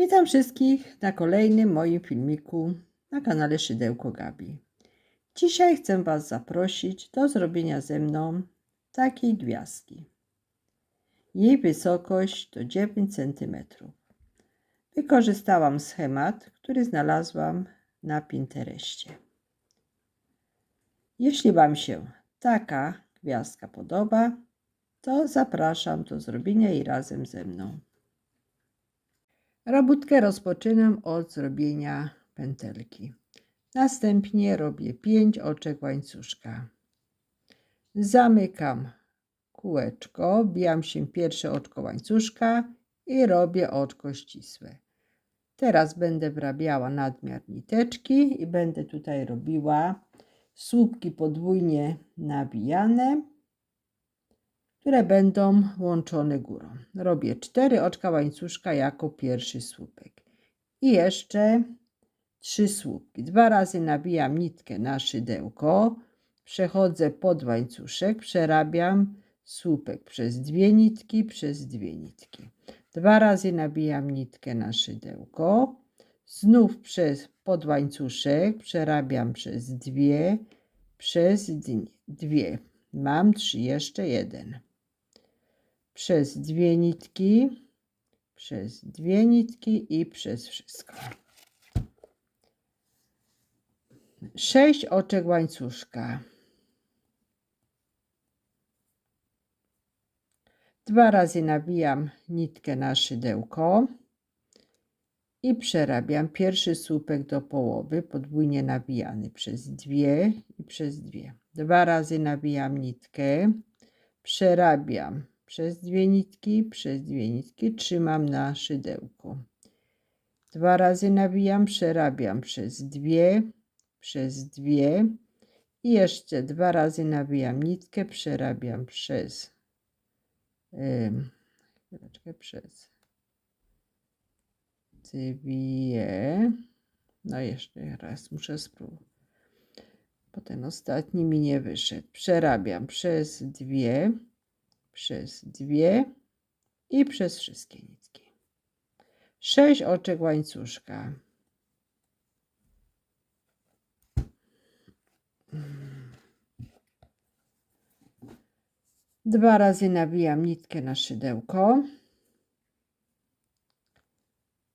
Witam wszystkich na kolejnym moim filmiku na kanale Szydełko Gabi. Dzisiaj chcę Was zaprosić do zrobienia ze mną takiej gwiazdki. Jej wysokość to 9 cm. Wykorzystałam schemat, który znalazłam na Pinterestie. Jeśli Wam się taka gwiazdka podoba, to zapraszam do zrobienia jej razem ze mną. Robótkę rozpoczynam od zrobienia pętelki. Następnie robię 5 oczek łańcuszka. Zamykam kółeczko, wbijam się pierwsze oczko łańcuszka i robię oczko ścisłe. Teraz będę wrabiała nadmiar niteczki i będę tutaj robiła słupki podwójnie nawijane które będą łączone górą. Robię cztery oczka łańcuszka jako pierwszy słupek. I jeszcze trzy słupki. Dwa razy nabijam nitkę na szydełko, przechodzę pod łańcuszek, przerabiam słupek przez dwie nitki, przez dwie nitki. Dwa razy nabijam nitkę na szydełko, znów przez pod łańcuszek, przerabiam przez dwie, przez dwie. Mam trzy, jeszcze jeden przez dwie nitki, przez dwie nitki i przez wszystko. Sześć oczek łańcuszka. Dwa razy nabijam nitkę na szydełko i przerabiam pierwszy słupek do połowy, podwójnie nawijany przez dwie i przez dwie. Dwa razy nabijam nitkę, przerabiam przez dwie nitki, przez dwie nitki trzymam na szydełku. Dwa razy nawijam, przerabiam przez dwie, przez dwie. I jeszcze dwa razy nawijam nitkę, przerabiam przez yy, przez dwie. No jeszcze raz muszę spróbować. Bo ten ostatni mi nie wyszedł. Przerabiam przez dwie przez dwie i przez wszystkie nitki. Sześć oczek łańcuszka. Dwa razy nawijam nitkę na szydełko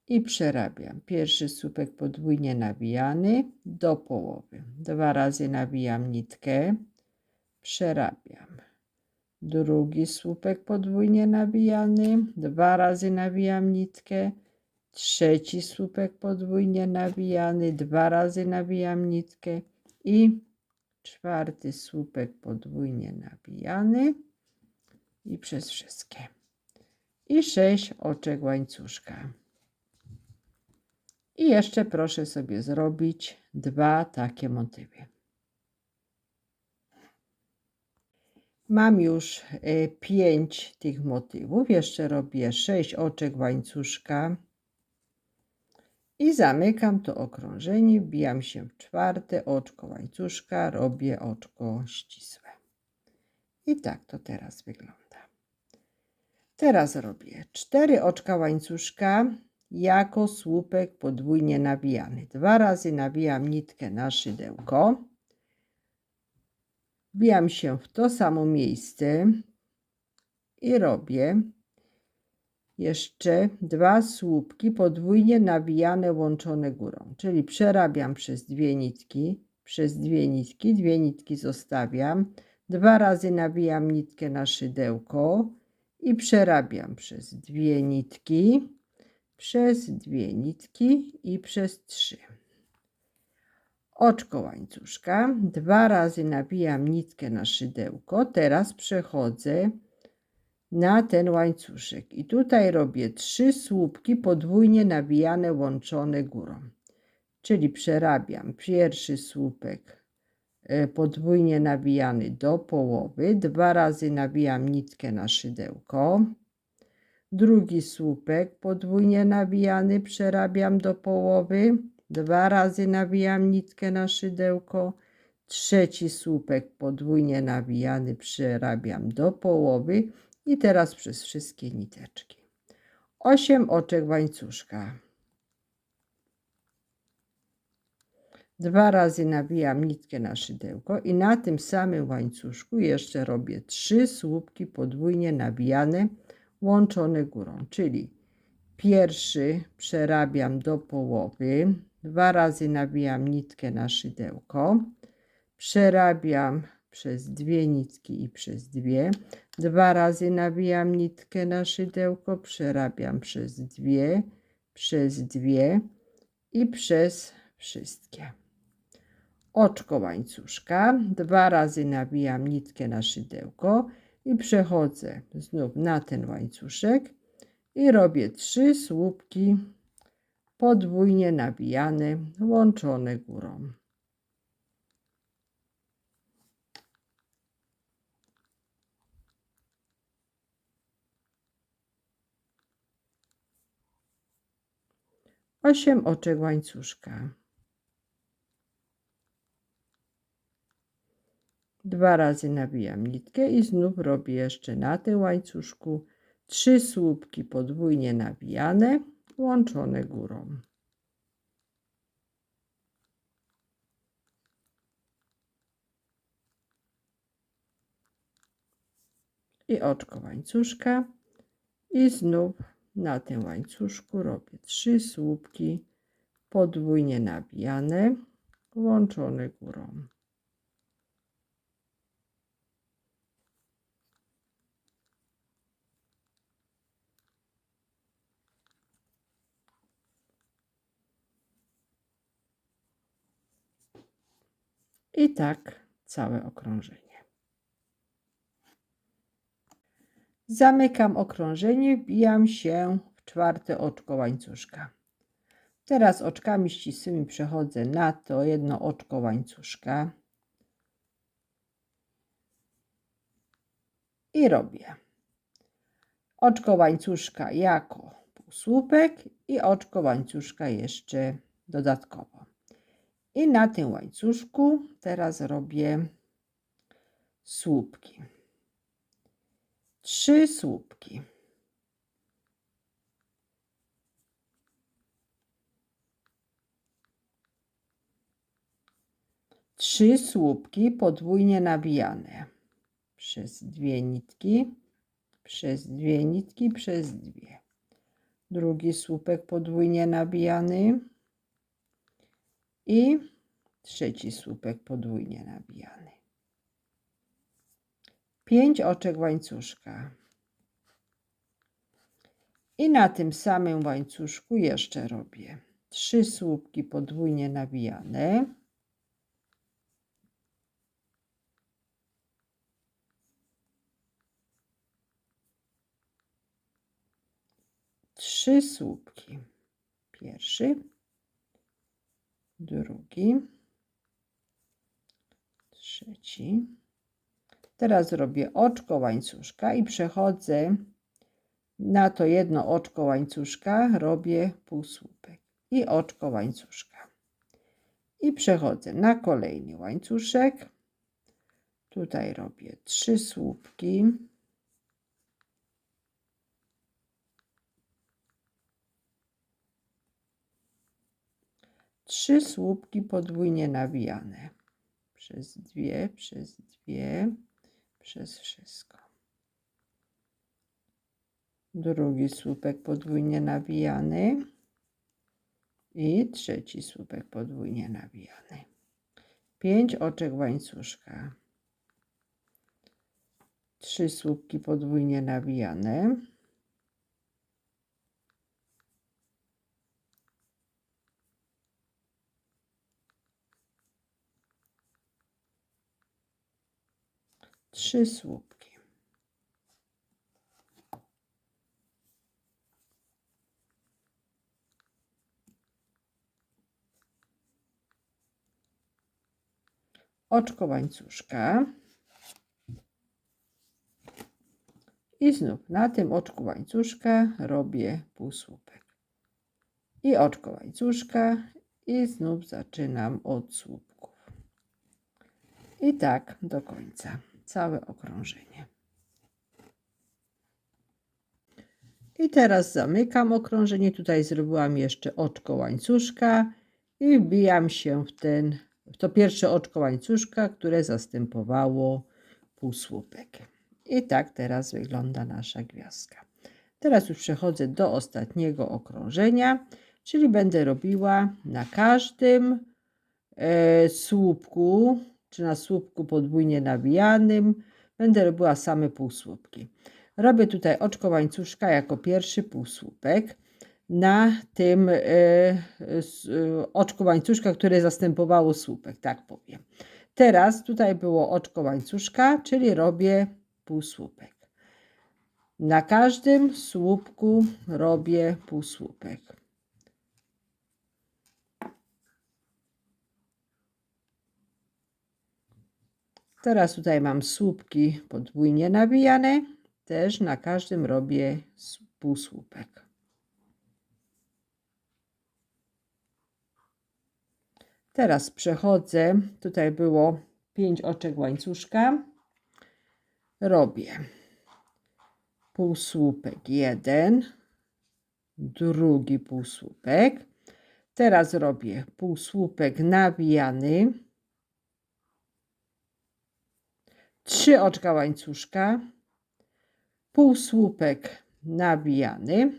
i przerabiam. Pierwszy słupek podwójnie nawijany do połowy. Dwa razy nawijam nitkę, przerabiam drugi słupek podwójnie nawijany, dwa razy nawijam nitkę, trzeci słupek podwójnie nawijany, dwa razy nawijam nitkę i czwarty słupek podwójnie nawijany i przez wszystkie. I sześć oczek łańcuszka. I jeszcze proszę sobie zrobić dwa takie motywy. Mam już e, pięć tych motywów. Jeszcze robię sześć oczek łańcuszka. I zamykam to okrążenie, wbijam się w czwarte oczko łańcuszka, robię oczko ścisłe. I tak to teraz wygląda. Teraz robię cztery oczka łańcuszka jako słupek podwójnie nawijany. Dwa razy nawijam nitkę na szydełko wbijam się w to samo miejsce i robię jeszcze dwa słupki podwójnie nawijane łączone górą, czyli przerabiam przez dwie nitki, przez dwie nitki, dwie nitki zostawiam, dwa razy nawijam nitkę na szydełko i przerabiam przez dwie nitki, przez dwie nitki i przez trzy oczko łańcuszka, dwa razy nawijam nitkę na szydełko, teraz przechodzę na ten łańcuszek. I tutaj robię trzy słupki podwójnie nawijane łączone górą. Czyli przerabiam pierwszy słupek e, podwójnie nawijany do połowy, dwa razy nawijam nitkę na szydełko, drugi słupek podwójnie nawijany przerabiam do połowy, Dwa razy nawijam nitkę na szydełko, trzeci słupek podwójnie nawijany przerabiam do połowy i teraz przez wszystkie niteczki. Osiem oczek łańcuszka. Dwa razy nawijam nitkę na szydełko i na tym samym łańcuszku jeszcze robię trzy słupki podwójnie nawijane, łączone górą, czyli pierwszy przerabiam do połowy, dwa razy nawijam nitkę na szydełko, przerabiam przez dwie nitki i przez dwie, dwa razy nawijam nitkę na szydełko, przerabiam przez dwie, przez dwie i przez wszystkie. Oczko łańcuszka, dwa razy nawijam nitkę na szydełko i przechodzę znów na ten łańcuszek i robię trzy słupki podwójnie nawijane, łączone górą. Osiem oczek łańcuszka. Dwa razy nawijam nitkę i znów robię jeszcze na tym łańcuszku trzy słupki podwójnie nawijane, łączone górą. I oczko łańcuszka i znów na tym łańcuszku robię trzy słupki podwójnie nawijane, łączone górą. I tak całe okrążenie. Zamykam okrążenie, wbijam się w czwarte oczko łańcuszka. Teraz oczkami ścisłymi przechodzę na to jedno oczko łańcuszka i robię oczko łańcuszka jako półsłupek i oczko łańcuszka jeszcze dodatkowo. I na tym łańcuszku teraz robię słupki. Trzy słupki. Trzy słupki podwójnie nawijane przez dwie nitki, przez dwie nitki, przez dwie. Drugi słupek podwójnie nawijany i trzeci słupek podwójnie nabijany. Pięć oczek łańcuszka. I na tym samym łańcuszku jeszcze robię trzy słupki podwójnie nawijane. Trzy słupki. Pierwszy, drugi, trzeci. Teraz robię oczko łańcuszka i przechodzę na to jedno oczko łańcuszka, robię półsłupek i oczko łańcuszka. I przechodzę na kolejny łańcuszek. Tutaj robię trzy słupki. Trzy słupki podwójnie nawijane. Przez dwie, przez dwie, przez wszystko. Drugi słupek podwójnie nawijany i trzeci słupek podwójnie nawijany. Pięć oczek łańcuszka. Trzy słupki podwójnie nawijane. Trzy słupki. Oczko łańcuszka. I znów na tym oczku łańcuszka robię półsłupek. I oczko łańcuszka i znów zaczynam od słupków. I tak do końca całe okrążenie. I teraz zamykam okrążenie. Tutaj zrobiłam jeszcze oczko łańcuszka i wbijam się w ten, w to pierwsze oczko łańcuszka, które zastępowało półsłupek. I tak teraz wygląda nasza gwiazdka. Teraz już przechodzę do ostatniego okrążenia, czyli będę robiła na każdym e, słupku, czy na słupku podwójnie nawijanym, będę robiła same półsłupki. Robię tutaj oczko łańcuszka jako pierwszy półsłupek na tym e, s- e, oczku łańcuszka, które zastępowało słupek, tak powiem. Teraz tutaj było oczko łańcuszka, czyli robię półsłupek. Na każdym słupku robię półsłupek. Teraz tutaj mam słupki podwójnie nawijane. Też na każdym robię półsłupek. Teraz przechodzę. Tutaj było 5 oczek łańcuszka. Robię półsłupek jeden, drugi półsłupek. Teraz robię półsłupek nawijany. Trzy oczka łańcuszka. Półsłupek nawijany.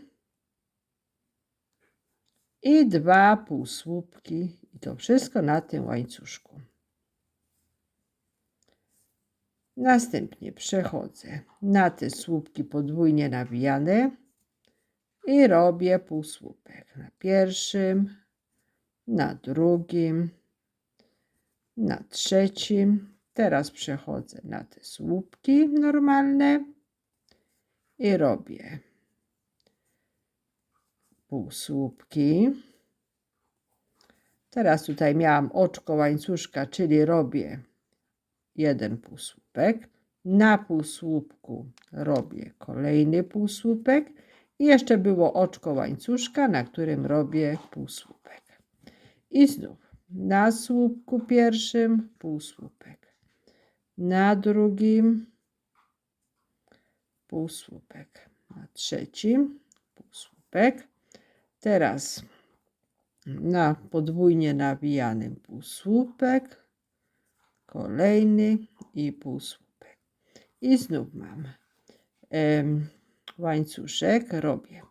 I dwa półsłupki. I to wszystko na tym łańcuszku. Następnie przechodzę na te słupki podwójnie nawijane i robię półsłupek na pierwszym, na drugim, na trzecim. Teraz przechodzę na te słupki normalne i robię półsłupki. Teraz tutaj miałam oczko łańcuszka, czyli robię jeden półsłupek. Na półsłupku robię kolejny półsłupek i jeszcze było oczko łańcuszka, na którym robię półsłupek. I znów na słupku pierwszym półsłupek. Na drugim półsłupek. Na trzecim półsłupek. Teraz na podwójnie nawijanym półsłupek kolejny i półsłupek. I znów mam em, łańcuszek, robię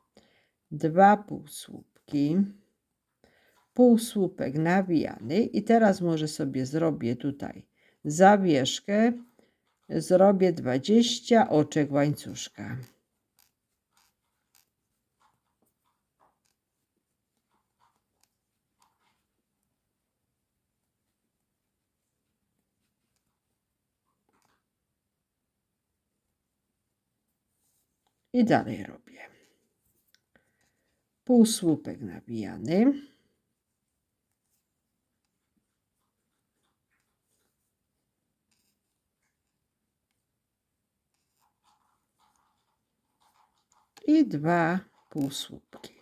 dwa półsłupki, półsłupek nawijany i teraz może sobie zrobię tutaj zawieszkę, zrobię 20 oczek łańcuszka. I dalej robię. Półsłupek nawijany. I dwa półsłupki.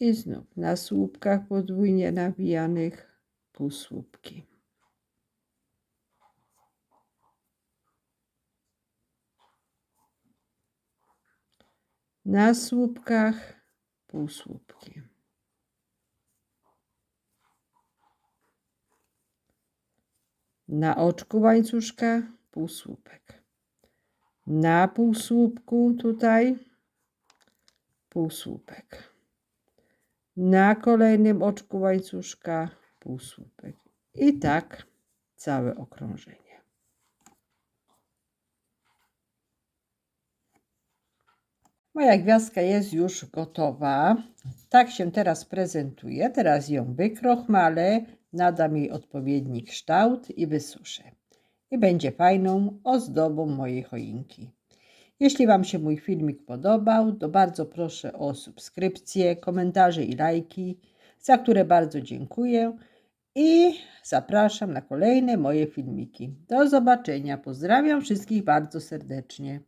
I znów na słupkach podwójnie nawijanych półsłupki. Na słupkach półsłupki. Na oczku łańcuszka półsłupek. Na półsłupku tutaj półsłupek. Na kolejnym oczku łańcuszka półsłupek. I tak całe okrążenie. Moja gwiazdka jest już gotowa. Tak się teraz prezentuje. Teraz ją wykrochmalę, nadam jej odpowiedni kształt i wysuszę. I będzie fajną ozdobą mojej choinki. Jeśli Wam się mój filmik podobał, to bardzo proszę o subskrypcję, komentarze i lajki, za które bardzo dziękuję. I zapraszam na kolejne moje filmiki. Do zobaczenia. Pozdrawiam wszystkich bardzo serdecznie.